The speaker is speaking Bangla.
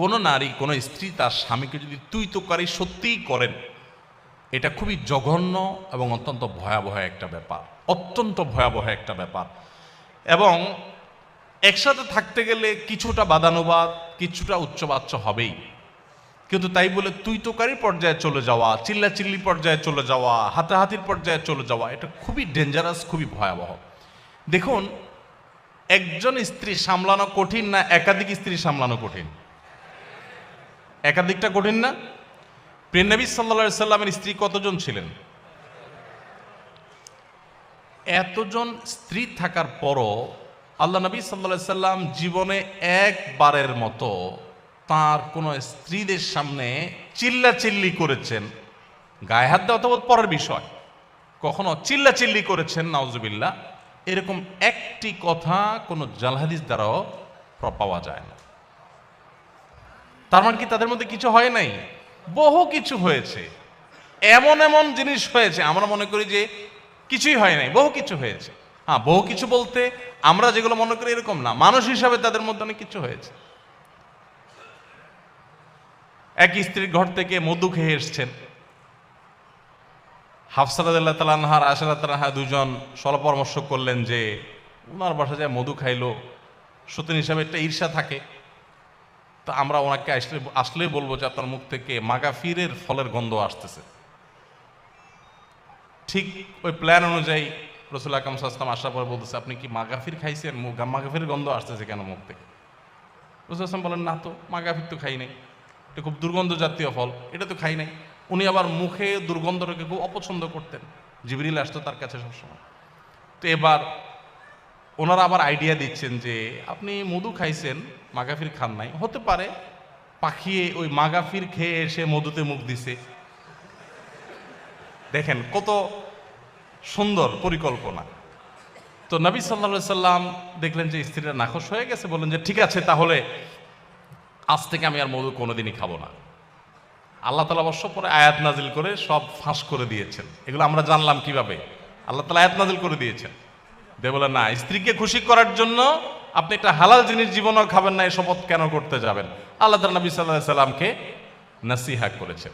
কোনো নারী, কোনো স্ত্রী তার স্বামীকে যদি তুই তোকারি সত্যিই করেন, এটা খুবই জঘন্য এবং অত্যন্ত ভয়াবহ একটা ব্যাপার, অত্যন্ত ভয়াবহ একটা ব্যাপার। এবং একসাথে থাকতে গেলে কিছুটা বাদানুবাদ, কিছুটা উচ্চবাচ্য হবেই। কিন্তু তাই বলে তুই তোকারি পর্যায়ে চলে যাওয়া চিল্লা চিল্লি পর্যায়ে চলে যাওয়া, হাতাহাতির পর্যায়ে চলে যাওয়া, এটা খুবই ডেঞ্জারাস খুবই ভয়াবহ। দেখুন, একজন স্ত্রী সামলানো কঠিন না একাধিক স্ত্রী সামলানো কঠিন? একাধিকটা কঠিন না? প্রেমনবী সাল্লা সাল্লামের স্ত্রী কতজন ছিলেন? এতজন স্ত্রী থাকার পরও আল্লাহ নবী সাল্লা সাল্লাম জীবনে একবারের মতো তার কোনো স্ত্রীদের সামনে চিল্লা চিল্লি করেছেন। গায়ে হাত দেওয়া তো পরের বিষয়। কখনো চিল্লা চিল্লি করেছেন, নাউজুবিল্লাহ। এরকম একটি কথা কোনো জালহাদিস দ্বারাও পাওয়া যায় না। তার মানে কি তাদের মধ্যে কিছু হয় নাই? বহু কিছু হয়েছে। এমন এমন জিনিস হয়েছে, আমরা মনে করি যে কিছুই হয় নাই, বহু কিছু হয়েছে। হ্যাঁ বহু কিছু বলতে আমরা যেগুলো মনে করি এরকম না, মানুষ হিসাবে তাদের মধ্যে অনেক কিছু হয়েছে। এক স্ত্রীর ঘর থেকে মধু খেয়ে এসছেন। হাফসারাদ তালানহার তালানহা দুজন সল পরামর্শ করলেন যে ওনার বাসা যায় মধু খাইলো। সতীন হিসাবে একটা ঈর্ষা থাকে। তা আমরা ওনাকে আসলে, আসলেই বলব যে আপনার মুখ থেকে মাগাফিরের ফলের গন্ধ আসতেছে। ঠিক ওই প্ল্যান অনুযায়ী রসুল আকাম সাস্তাম আসার পর বলতেছে, আপনি কি মাগাফির খাইছেন? মাগাফির গন্ধ আসতেছে কেন মুখ থেকে? রসুল আসলাম বলেন, না তো, মাগাফির তো খাই নাই। এটা খুব দুর্গন্ধ জাতীয় ফল, এটা তো খাই নাই। উনি আবার মুখে দুর্গন্ধটাকে খুব অপছন্দ করতেন। জিবরিল আসতো তার কাছে সবসময়। তো এবার ওনারা আবার আইডিয়া দিচ্ছেন যে, আপনি মধু খাইছেন, মাগাফির খান নাই। হতে পারে পাখিয়ে ওই মাগাফির খেয়ে এসে মধুতে মুখ দিছে। দেখেন কত সুন্দর পরিকল্পনা। তো নবী সাল্লা সাল্লাম দেখলেন যে স্ত্রীরা নাখোশ হয়ে গেছে, বললেন যে, ঠিক আছে, তাহলে আজ থেকে আমি আর মধু কোনোদিনই খাব না। আল্লাহ তালা অবশ্য পরে আয়াত নাজিল করে সব ফাঁস করে দিয়েছেন। এগুলো আমরা জানলাম কীভাবে? আল্লাহ তালা আয়াত নাজিল করে দিয়েছেন। দে বলে, না, স্ত্রীকে খুশি করার জন্য আপনি একটা হালাল জিনিস জীবনও খাবেন না এই শপথ কেন করতে যাবেন? আল্লাহ নবী সাল্লাহ সাল্লামকে নাসিহা করেছেন।